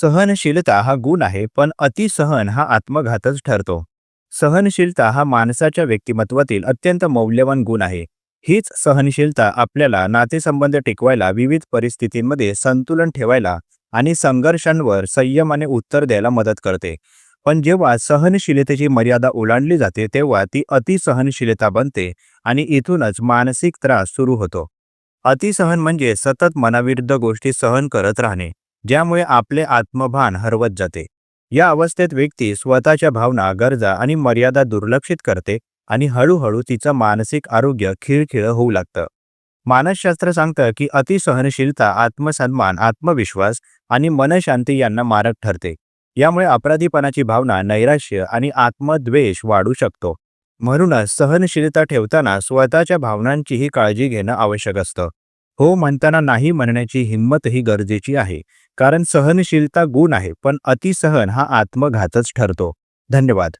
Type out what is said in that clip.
सहनशीलता हा गुण आहे पण अतिसहन हा आत्मघातच ठरतो. सहनशीलता हा माणसाच्या व्यक्तिमत्वातील अत्यंत मौल्यवान गुण आहे. हीच सहनशीलता आपल्याला नातेसंबंध टिकवायला विविध परिस्थितींमध्ये संतुलन ठेवायला आणि संघर्षांवर संयमाने उत्तर द्यायला मदत करते. पण जेव्हा सहनशीलतेची मर्यादा ओलांडली जाते तेव्हा ती अतिसहनशीलता बनते आणि इथूनच मानसिक त्रास सुरू होतो. अतिसहन म्हणजे सतत मनाविरुद्ध गोष्टी सहन करत राहणे. ज्यामुळे आपले आत्मभान हरवत जाते. या अवस्थेत व्यक्ती स्वतःच्या भावना गरजा आणि मर्यादा दुर्लक्षित करते आणि हळूहळू तिचं मानसिक आरोग्य खिळखिळ होऊ लागतं. मानसशास्त्र सांगतं की अतिसहनशीलता आत्मसन्मान आत्मविश्वास आणि मनशांती यांना मारक ठरते. यामुळे अपराधीपणाची भावना नैराश्य आणि आत्मद्वेष वाढू शकतो. म्हणूनच सहनशीलता ठेवताना स्वतःच्या भावनांचीही काळजी घेणं आवश्यक असतं. हो म्हणताना नाही म्हणण्याची हिंमतही गरजेची आहे. कारण सहनशीलता गुण आहे पण अतिसहन हा आत्मघातच ठरतो. धन्यवाद.